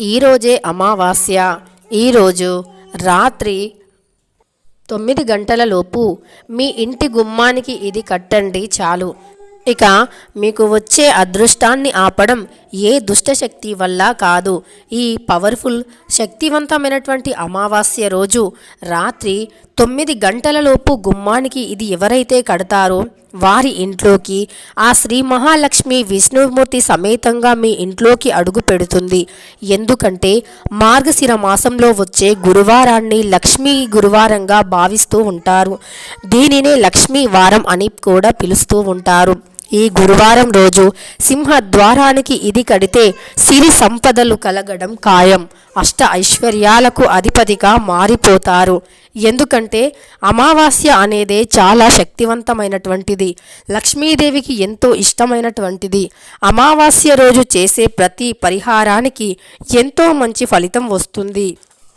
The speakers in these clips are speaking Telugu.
ఈరోజే అమావాస్య. ఈరోజు రాత్రి తొమ్మిది గంటలలోపు మీ ఇంటి గుమ్మానికి ఇది కట్టండి చాలు. ఇక మీకు వచ్చే అదృష్టాన్ని ఆపడం ఏ దుష్టశక్తి వల్ల కాదు. ఈ పవర్ఫుల్ శక్తివంతమైనటువంటి అమావాస్య రోజు రాత్రి తొమ్మిది గంటలలోపు గుమ్మానికి ఇది ఎవరైతే కడతారో వారి ఇంట్లోకి ఆ శ్రీ మహాలక్ష్మి విష్ణుమూర్తి సమేతంగా మీ ఇంట్లోకి అడుగు పెడుతుంది. ఎందుకంటే మార్గశిర మాసంలో వచ్చే గురువారాన్ని లక్ష్మీ గురువారంగా భావిస్తూ ఉంటారు. దీనినే లక్ష్మీ వారం అని కూడా పిలుస్తూ ఉంటారు. ఈ గురువారం రోజు సింహ ద్వారానికి ఇది కడితే సిరి సంపదలు కలగడం ఖాయం. అష్ట ఐశ్వర్యాలకు అధిపతిగా మారిపోతారు. ఎందుకంటే అమావాస్య అనేదే చాలా శక్తివంతమైనటువంటిది. లక్ష్మీదేవికి ఎంతో ఇష్టమైనటువంటిది. అమావాస్య రోజు చేసే ప్రతి పరిహారానికి ఎంతో మంచి ఫలితం వస్తుంది.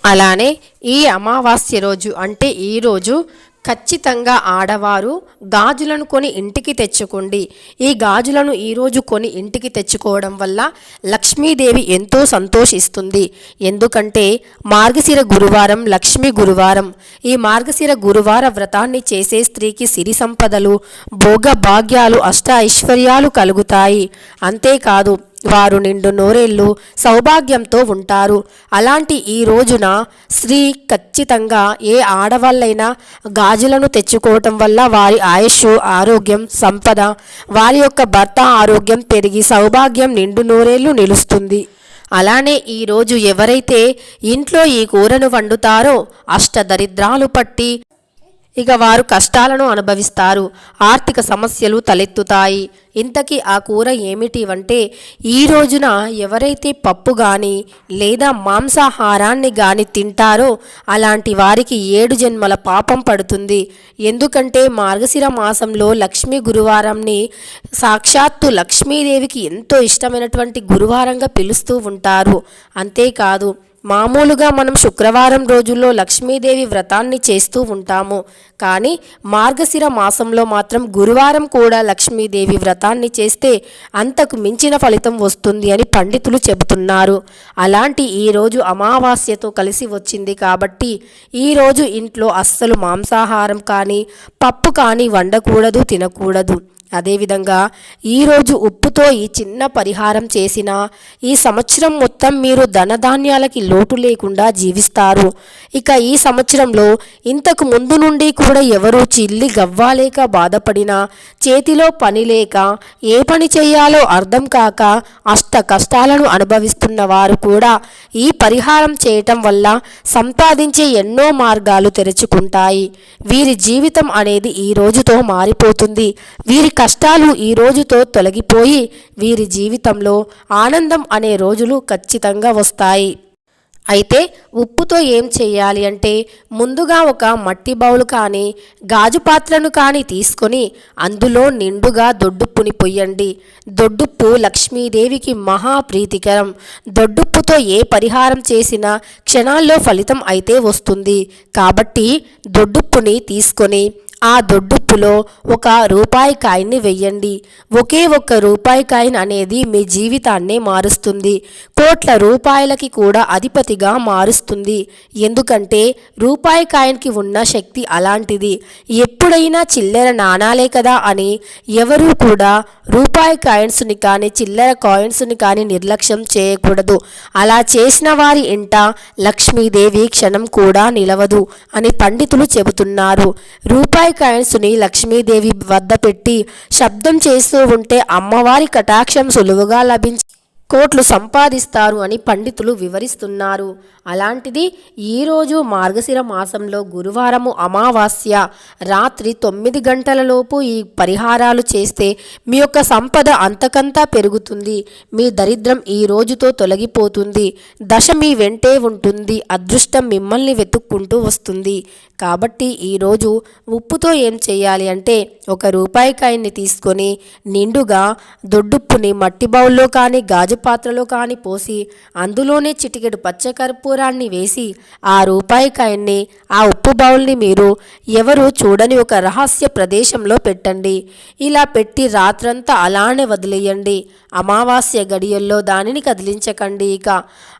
అలానే ఈ అమావాస్య రోజు అంటే ఈరోజు ఖచ్చితంగా ఆడవారు గాజులను కొని ఇంటికి తెచ్చుకోండి. ఈ గాజులను ఈరోజు కొని ఇంటికి తెచ్చుకోవడం వల్ల లక్ష్మీదేవి ఎంతో సంతోషిస్తుంది. ఎందుకంటే మార్గశిర గురువారం లక్ష్మీ గురువారం. ఈ మార్గశిర గురువార వ్రతాన్ని చేసే స్త్రీకి సిరి సంపదలు భోగ భాగ్యాలు అష్ట ఐశ్వర్యాలు కలుగుతాయి. అంతేకాదు వారు నిండు నూరేళ్ళు సౌభాగ్యంతో ఉంటారు. అలాంటి ఈ రోజున స్త్రీ ఖచ్చితంగా ఏ ఆడవాళ్ళైనా గాజులను తెచ్చుకోవటం వల్ల వారి ఆయుష్ ఆరోగ్యం సంపద వారి యొక్క భర్త ఆరోగ్యం పెరిగి సౌభాగ్యం నిండు నూరేళ్ళు నిలుస్తుంది. అలానే ఈరోజు ఎవరైతే ఇంట్లో ఈ కూరను వండుతారో అష్టదరిద్రాలు పట్టి ఇక వారు కష్టాలను అనుభవిస్తారు. ఆర్థిక సమస్యలు తలెత్తుతాయి. ఇంతకీ ఆ కూర ఏమిటి అంటే ఈ రోజున ఎవరైతే పప్పు కానీ లేదా మాంసాహారాన్ని కానీ తింటారో అలాంటి వారికి ఏడు జన్మల పాపం పడుతుంది. ఎందుకంటే మార్గశిర మాసంలో లక్ష్మీ గురువారంని సాక్షాత్తు లక్ష్మీదేవికి ఎంతో ఇష్టమైనటువంటి గురువారంగా పిలుస్తూ ఉంటారు. అంతేకాదు మామూలుగా మనం శుక్రవారం రోజుల్లో లక్ష్మీదేవి వ్రతాన్ని చేస్తూ ఉంటాము. కానీ మార్గశిర మాసంలో మాత్రం గురువారం కూడా లక్ష్మీదేవి వ్రతాన్ని చేస్తే అంతకు మించిన ఫలితం వస్తుంది అని పండితులు చెబుతున్నారు. అలాంటి ఈరోజు అమావాస్యతో కలిసి వచ్చింది కాబట్టి ఈరోజు ఇంట్లో అస్సలు మాంసాహారం కానీ పప్పు కానీ వండకూడదు తినకూడదు. అదేవిధంగా ఈరోజు ఉప్పుతో ఈ చిన్న పరిహారం చేసిన ఈ సంవత్సరం మొత్తం మీరు ధనధాన్యాలకి లోటు లేకుండా జీవిస్తారు. ఇక ఈ సంవత్సరంలో ఇంతకు ముందు నుండి కూడా ఎవరు చిల్లి గవ్వాలేక బాధపడినా చేతిలో పని లేక ఏ పని చేయాలో అర్థం కాక అష్ట కష్టాలను అనుభవిస్తున్న వారు కూడా ఈ పరిహారం చేయటం వల్ల సంపాదించే ఎన్నో మార్గాలు తెరుచుకుంటాయి. వీరి జీవితం అనేది ఈ రోజుతో మారిపోతుంది. వీరి కష్టాలు ఈ రోజుతో తొలగిపోయి వీరి జీవితంలో ఆనందం అనే రోజులు ఖచ్చితంగా వస్తాయి. అయితే ఉప్పుతో ఏం చేయాలి అంటే ముందుగా ఒక మట్టి బౌలు కానీ గాజు పాత్రను కానీ తీసుకొని అందులో నిండుగా దొడ్డుప్పుని పొయ్యండి. దొడ్డుప్పు లక్ష్మీదేవికి మహా ప్రీతికరం. దొడ్డుప్పుతో ఏ పరిహారం చేసినా క్షణాల్లో ఫలితం అయితే వస్తుంది. కాబట్టి దొడ్డుప్పుని తీసుకొని ఆ దొడ్డుప్పులో ఒక రూపాయి కాయిన్ని వెయ్యండి. ఒకే ఒక్క రూపాయి కాయిన్ అనేది మీ జీవితాన్నే మారుస్తుంది. కోట్ల రూపాయలకి కూడా అధిపతిగా మారుస్తుంది. ఎందుకంటే రూపాయి కాయిన్కి ఉన్న శక్తి అలాంటిది. ఎప్పుడైనా చిల్లర నాణాలే కదా అని ఎవరూ కూడా రూపాయి కాయిన్స్ని కానీ చిల్లర కాయిన్స్ని కానీ నిర్లక్ష్యం చేయకూడదు. అలా చేసిన వారి ఇంట లక్ష్మీదేవి క్షణం కూడా నిలవదు అని పండితులు చెబుతున్నారు. రూపాయి కాయిన్స్ని లక్ష్మీదేవి వద్ద పెట్టి శబ్దం చేస్తూ ఉంటే అమ్మవారి కటాక్షం సులువుగా లభించి కోట్లు సంపాదిస్తారు అని పండితులు వివరిస్తున్నారు. అలాంటిది ఈరోజు మార్గశిర మాసంలో గురువారము అమావాస్య రాత్రి తొమ్మిది గంటలలోపు ఈ పరిహారాలు చేస్తే మీ యొక్క సంపద అంతకంతా పెరుగుతుంది. మీ దరిద్రం ఈ రోజుతో తొలగిపోతుంది. దశ మీ వెంటే ఉంటుంది. అదృష్టం మిమ్మల్ని వెతుక్కుంటూ వస్తుంది. కాబట్టి ఈరోజు ఉప్పుతో ఏం చేయాలి అంటే ఒక రూపాయికాయన్ని తీసుకొని నిండుగా దొడ్డుప్పుని మట్టి బౌల్లో కానీ గాజు పాత్రలో కాని పోసి అందులోనే చిటికెడు పచ్చకర్పూరాన్ని వేసి ఆ రూపాయి కాయన్ని ఆ ఉప్పు బౌల్ని మీరు ఎవరు చూడని ఒక రహస్య ప్రదేశంలో పెట్టండి. ఇలా పెట్టి రాత్రంతా అలానే వదిలేయండి. అమావాస్య గడియల్లో దానిని కదిలించకండి ఇక.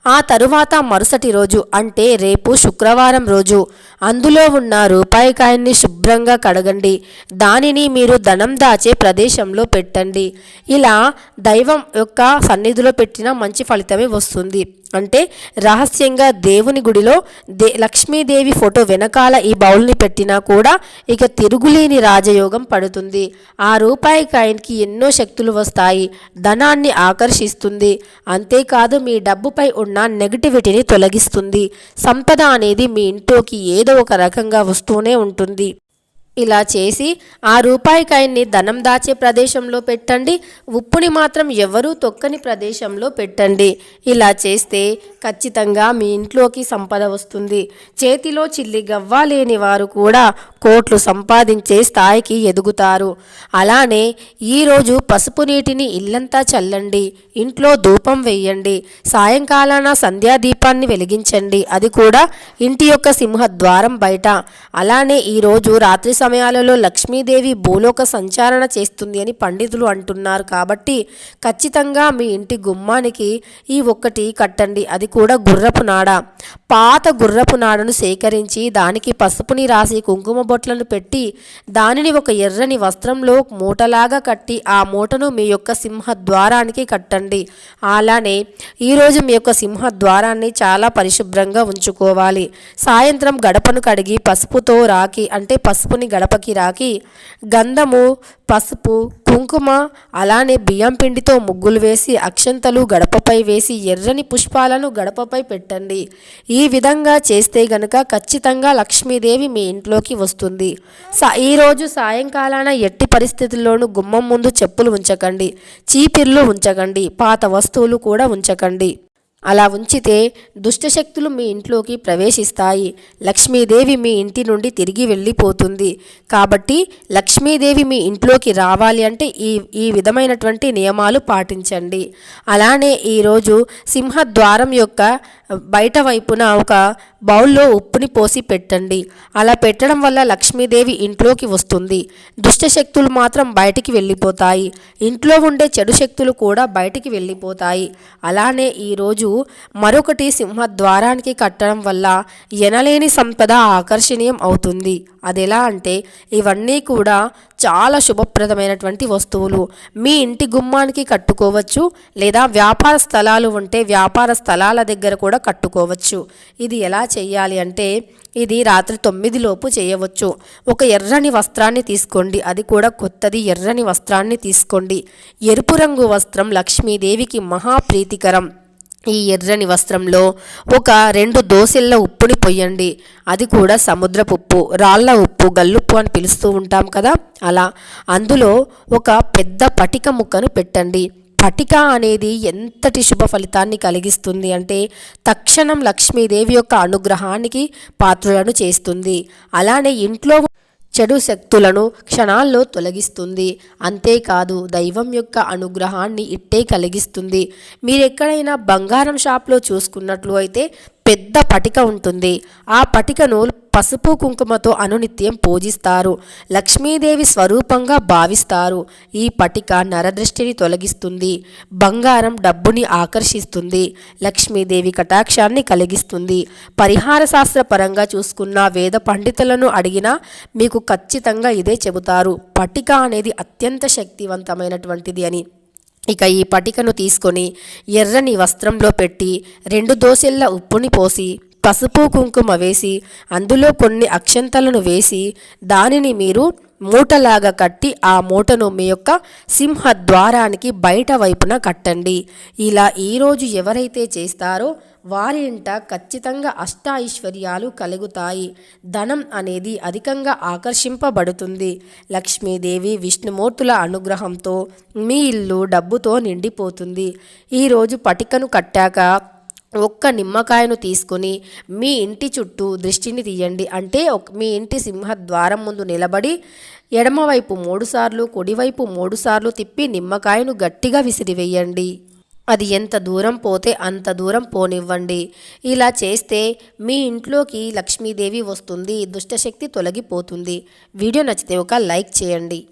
ఆ తరువాత మరుసటి రోజు అంటే రేపు శుక్రవారం రోజు అందులో ఉన్న రూపాయి కాయన్ని శుభ్రంగా కడగండి. దానిని మీరు ధనం దాచే ప్రదేశంలో పెట్టండి. ఇలా దైవం యొక్క సన్నిధిలో పెట్టిన మంచి ఫలితమే వస్తుంది. అంటే రహస్యంగా దేవుని గుడిలో దే లక్ష్మీదేవి ఫోటో వెనకాల ఈ బౌల్ని పెట్టినా కూడా ఇక తిరుగులేని రాజయోగం పడుతుంది. ఆ రూపాయి కాయిన్కి ఎన్నో శక్తులు వస్తాయి. ధనాన్ని ఆకర్షిస్తుంది. అంతేకాదు మీ డబ్బుపై ఉన్న నెగటివిటీని తొలగిస్తుంది. సంపద అనేది మీ ఇంట్లోకి ఏదో ఒక రకంగా వస్తూనే ఉంటుంది. ఇలా చేసి ఆ రూపాయి కాయన్ని ధనం దాచే ప్రదేశంలో పెట్టండి. ఉప్పుని మాత్రం ఎవరూ తొక్కని ప్రదేశంలో పెట్టండి. ఇలా చేస్తే ఖచ్చితంగా మీ ఇంట్లోకి సంపద వస్తుంది. చేతిలో చిల్లి గవ్వ లేని వారు కూడా కోట్లు సంపాదించే స్థాయికి ఎదుగుతారు. అలానే ఈరోజు పసుపు నీటిని ఇల్లంతా చల్లండి. ఇంట్లో ధూపం వేయండి. సాయంకాలాన సంధ్యాదీపాన్ని వెలిగించండి. అది కూడా ఇంటి యొక్క సింహద్వారం బయట. అలానే ఈరోజు రాత్రి సమయాలలో లక్ష్మీదేవి భూలోక సంచారణ చేస్తుంది అని పండితులు అంటున్నారు. కాబట్టి ఖచ్చితంగా మీ ఇంటి గుమ్మానికి ఈ ఒక్కటి కట్టండి. అది కూడా గుర్రపు నాడ. పాత గుర్రపు నాడను సేకరించి దానికి పసుపుని రాసి కుంకుమ బొట్లను పెట్టి దానిని ఒక ఎర్రని వస్త్రంలో మూటలాగా కట్టి ఆ మూటను మీ యొక్క సింహద్వారానికి కట్టండి. అలానే ఈరోజు మీ యొక్క సింహద్వారాన్ని చాలా పరిశుభ్రంగా ఉంచుకోవాలి. సాయంత్రం గడపను కడిగి పసుపుతో రాకి అంటే పసుపుని గడపకి రాకి గంధము పసుపు కుంకుమ అలానే బియ్యం పిండితో ముగ్గులు వేసి అక్షంతలు గడపపై వేసి ఎర్రని పుష్పాలను గడపపై పెట్టండి. ఈ విధంగా చేస్తే గనుక ఖచ్చితంగా లక్ష్మీదేవి మీ ఇంట్లోకి వస్తుంది. సా ఈరోజు సాయంకాలాన ఎట్టి పరిస్థితుల్లోనూ గుమ్మం ముందు చెప్పులు ఉంచకండి. చీపిర్లు ఉంచకండి. పాత వస్తువులు కూడా ఉంచకండి. అలా ఉంచితే దుష్టశక్తులు మీ ఇంట్లోకి ప్రవేశిస్తాయి. లక్ష్మీదేవి మీ ఇంటి నుండి తిరిగి వెళ్ళిపోతుంది. కాబట్టి లక్ష్మీదేవి మీ ఇంట్లోకి రావాలి అంటే ఈ ఈ విధమైనటువంటి నియమాలు పాటించండి. అలానే ఈరోజు సింహద్వారం యొక్క బయట వైపున ఒక బౌల్లో ఉప్పుని పోసి పెట్టండి. అలా పెట్టడం వల్ల లక్ష్మీదేవి ఇంట్లోకి వస్తుంది. దుష్టశక్తులు మాత్రం బయటికి వెళ్ళిపోతాయి. ఇంట్లో ఉండే చెడు శక్తులు కూడా బయటికి వెళ్ళిపోతాయి. అలానే ఈరోజు మరొకటి సింహద్వారానికి కట్టడం వల్ల ఎనలేని సంపద ఆకర్షణీయం అవుతుంది. అది ఎలా అంటే ఇవన్నీ కూడా చాలా శుభప్రదమైనటువంటి వస్తువులు. మీ ఇంటి గుమ్మానికి కట్టుకోవచ్చు లేదా వ్యాపార స్థలాలు ఉంటే వ్యాపార స్థలాల దగ్గర కూడా కట్టుకోవచ్చు. ఇది ఎలా చేయాలి అంటే ఇది రాత్రి తొమ్మిదిలోపు చేయవచ్చు. ఒక ఎర్రని వస్త్రాన్ని తీసుకోండి. అది కూడా కొత్తది. ఎర్రని వస్త్రాన్ని తీసుకోండి. ఎరుపు రంగు వస్త్రం లక్ష్మీదేవికి మహాప్రీతికరం ఈ ఎర్రని వస్త్రంలో ఒక రెండు దోసెల్ల ఉప్పుని పొయ్యండి. అది కూడా సముద్రపు ఉప్పు రాళ్ళ ఉప్పు గల్లుప్పు అని పిలుస్తూ ఉంటాం కదా? అలా. అందులో ఒక పెద్ద పటిక ముక్కను పెట్టండి. పటిక అనేది ఎంతటి శుభ ఫలితాన్ని కలిగిస్తుంది అంటే తక్షణం లక్ష్మీదేవి యొక్క అనుగ్రహానికి పాత్రులను చేస్తుంది. అలానే ఇంట్లో చెడు శక్తులను క్షణాల్లో తొలగిస్తుంది. అంతేకాదు దైవం యొక్క అనుగ్రహాన్ని ఇట్టే కలిగిస్తుంది. మీరెక్కడైనా బంగారం షాప్లో చూసుకున్నట్లు అయితే పెద్ద పటిక ఉంటుంది. ఆ పటికను పసుపు కుంకుమతో అనునిత్యం పూజిస్తారు. లక్ష్మీదేవి స్వరూపంగా భావిస్తారు. ఈ పటిక నరదృష్టిని తొలగిస్తుంది. బంగారం డబ్బుని ఆకర్షిస్తుంది. లక్ష్మీదేవి కటాక్షాన్ని కలిగిస్తుంది. పరిహార శాస్త్ర పరంగా చూసుకున్న వేద పండితులను అడిగినా మీకు ఖచ్చితంగా ఇదే చెబుతారు. పటిక అనేది అత్యంత శక్తివంతమైనటువంటిది అని. ఇక ఈ పటికను తీసుకొని ఎర్రని వస్త్రంలో పెట్టి రెండు దోసెల్ల ఉప్పుని పోసి పసుపు కుంకుమ వేసి అందులో కొన్ని అక్షంతలను వేసి దానిని మీరు మూటలాగా కట్టి ఆ మూటను మీ యొక్క సింహ ద్వారానికి బయట వైపున కట్టండి. ఇలా ఈరోజు ఎవరైతే చేస్తారో వారి ఇంట ఖచ్చితంగా అష్టాయిశ్వర్యాలు కలుగుతాయి. ధనం అనేది అధికంగా ఆకర్షింపబడుతుంది. లక్ష్మీదేవి విష్ణుమూర్తుల అనుగ్రహంతో మీ ఇల్లు డబ్బుతో నిండిపోతుంది. ఈరోజు పటికను కట్టాక ఒక్క నిమ్మకాయను తీసుకొని మీ ఇంటి చుట్టూ దృష్టిని తీయండి. అంటే మీ ఇంటి సింహద్వారం ముందు నిలబడి ఎడమవైపు మూడుసార్లు కుడివైపు మూడుసార్లు తిప్పి నిమ్మకాయను గట్టిగా విసిరివేయండి అది ఎంత దూరం పోతే అంత దూరం పోనివ్వండి. ఇలా చేస్తే మీ ఇంట్లోకి లక్ష్మీదేవి వస్తుంది దుష్టశక్తి తొలగిపోతుంది. వీడియో నచ్చితే ఒక లైక్ చేయండి.